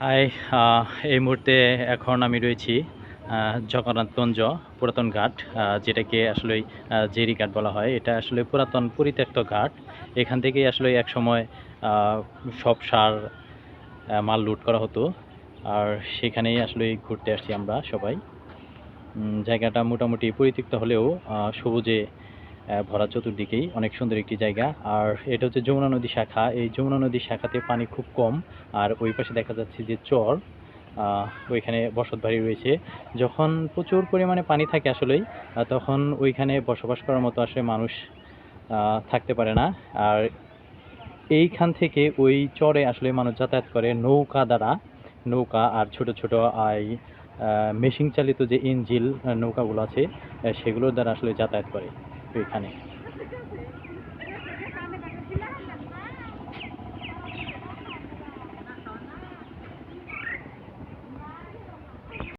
High এই মুহূর্তে এখন আমি রয়েছি আহ, জগন্নাথগঞ্জ পুরাতন ঘাট যেটাকে আসলে জেরি ঘাট বলা হয়। এটা আসলে পুরাতন পরিত্যক্ত ঘাট। এখান থেকেই আসলে এক সময় সব সার মাল লুট করা হতো। আর সেখানেই আসলে ঘুরতে আসছি আমরা সবাই। জায়গাটা মোটামুটি পরিত্যক্ত হলেও সবুজে ভরা চতুর্দিকেই অনেক সুন্দর একটি জায়গা। আর এটা হচ্ছে যমুনা নদী শাখা। এই যমুনা নদী শাখাতে পানি খুব কম। আর ওই পাশে দেখা যাচ্ছে যে চর ওইখানে বসত বাড়ি রয়েছে। যখন প্রচুর পরিমাণে পানি থাকে আসলেই তখন ওইখানে বসবাস করার মতো আসলে মানুষ থাকতে পারে না। আর এইখান থেকে ওই চরে আসলে মানুষ যাতায়াত করে নৌকা দ্বারা। নৌকা আর ছোট ছোট, আই মেশিন চালিত যে ইঞ্জিল নৌকাগুলো আছে সেগুলোর দ্বারা আসলে যাতায়াত করে। এখানে।